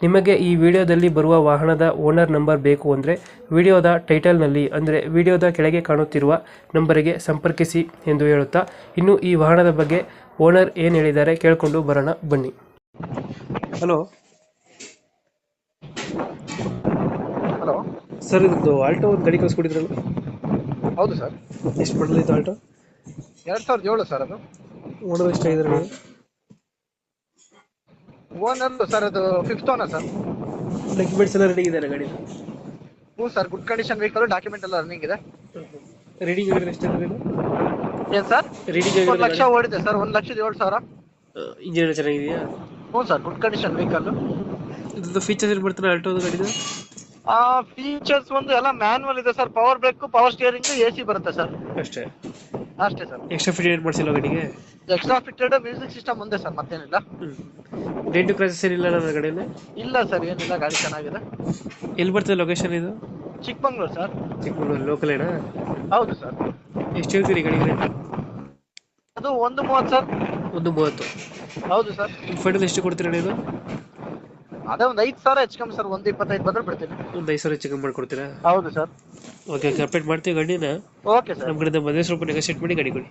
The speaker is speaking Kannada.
ನಿಮಗೆ ಈ ವಿಡಿಯೋದಲ್ಲಿ ಬರುವ ವಾಹನದ ಓನರ್ ನಂಬರ್ ಬೇಕು ಅಂದರೆ ವಿಡಿಯೋದ ಟೈಟಲ್ನಲ್ಲಿ ಅಂದರೆ ವಿಡಿಯೋದ ಕೆಳಗೆ ಕಾಣುತ್ತಿರುವ ನಂಬರಿಗೆ ಸಂಪರ್ಕಿಸಿ ಎಂದು ಹೇಳುತ್ತಾ ಇನ್ನು ಈ ವಾಹನದ ಬಗ್ಗೆ ಓನರ್ ಏನು ಹೇಳಿದ್ದಾರೆ ಕೇಳಿಕೊಂಡು ಬರೋಣ ಬನ್ನಿ. ಹಲೋ. ಹಲೋ. ಸರ್ ಇದು ಆಲ್ಟೋ ಒಂದು ಗಾಡಿ ಕಳಿಸ್ಕೊಟ್ಟಿದ್ರಲ್ಲ ಹೌದು ಸರ್. ಎಷ್ಟು ಮಾಡಲಿತ್ತು ಆಲ್ಟೋ? ಎರಡು ಸಾವಿರದ ಏಳು ಸರ್ ಅದು. ಓನರ್ ಎಷ್ಟಾಗಿದ್ರೆ ಓನರ್ ಸರ್ ಅದು ಫಿಫ್ತ್ ಓನರ್ ಸರ್ ಡಾಕ್ಯುಮೆಂಟ್ಸ್ ಎಲ್ಲ ರೆಡಿ ಇದೆ ಗಾಡಿ. ಹ್ಞೂ sir good condition vehicle document ಎಲ್ಲ ರನ್ನಿಂಗ್ ಇದೆ. ರೀಡಿಂಗ್ ಆಗಿದ್ರೆ ಇದೆ ಏನ್ ಸರ್ ರೀಡಿಂಗ್ ಒಂದು ಲಕ್ಷ ಓಡಿದೆ ಸರ್ ಒಂದು ಲಕ್ಷದ ಏಳು ಸಾವಿರ. ಇಂಜಿನ್ ಚೆನ್ನಾಗಿದೆಯಾ? ಹ್ಞೂ ಸರ್ ಗುಡ್ ಕಂಡೀಷನ್ ವೆಹಿಕಲ್ ಇದು ಫೀಚರ್ಸ್ ಏನು ಬರ್ತಾರೆ ಆಲ್ಟೋದು ಗಾಡಿದು? ಆ ಫೀಚರ್ಸ್ ಒಂದು ಎಲ್ಲ ಮ್ಯಾನ್ಯಲ್ ಇದೆ sir power brake power steering A C ಬರುತ್ತೆ ಸರ್ ಅಷ್ಟೇ. ಅಷ್ಟೇ ಸರ್. ಎಕ್ಸ್ಟ್ರಾ ಫಿಟೆಡ್ ಮಾಡ್ಸಿಲ್ಲ ಗಾಡಿಗೆ? ಎಕ್ಸ್ಟ್ರಾ ಫಿಟೆಡ್ ಮ್ಯೂಸಿಕ್ ಸಿಸ್ಟಮ್ ಒಂದೇ ಸರ್ ಮತ್ತೇನಿಲ್ಲ. ಡೆಂಟು ಕ್ರಾಸಸ್ ಏನಿಲ್ಲ ನನ್ನ ಗಾಡಿಯಲ್ಲಿ? ಇಲ್ಲ ಸರ್ ಏನಿಲ್ಲ ಗಾಡಿ ಚೆನ್ನಾಗಿದೆ. ಎಲ್ಲಿ ಬರ್ತದೆ ಲೊಕೇಶನ್ ಇದು? ಚಿಕ್ಕಮಂಗ್ಳೂರು ಸರ್. ಚಿಕ್ಕಮಗಳೂರು ಲೋಕಲ್ ಏನಾ? ಹೌದು ಸರ್. ಎಷ್ಟು ಹೇಳ್ತೀರಿ ಗಾಡಿಗೆ ರೇಟ್ ಅದು ಒಂದು ಮೂವತ್ತು ಸರ್. ಒಂದು ಮೂವತ್ತು. ಹೌದು ಸರ್. ಫೈನಲ್ ಎಷ್ಟು ಕೊಡ್ತೀರಾ ಇದು ಅದೇ ಒಂದು ಐದು ಸಾವಿರ ಹೆಚ್ಚು ಕಮ್ಮಿ ಸರ್ ಒಂದು ಇಪ್ಪತ್ತೈದು ಬಂದ್ರೆ ಬಿಡ್ತೀನಿ ಒಂದು ಐದು ಸಾವಿರ ಚಿಕನ್ ಮಾಡ್ಕೊಡ್ತೀರಾ ಹೌದು ಸರ್ ಓಕೆ ಓಕೆ ಅಪ್ಡೇಟ್ ಮಾಡ್ತೀವಿ ಗಾಡಿನ ಓಕೆ ಸರ್ ನಮ್ಮ ಕಡೆಯಿಂದ ಬಂದರೆ ಸ್ವಲ್ಪ ನೆಗೋಸಿಯೇಟ್ ಮಾಡಿ ಗಾಡಿ ಕೊಡಿ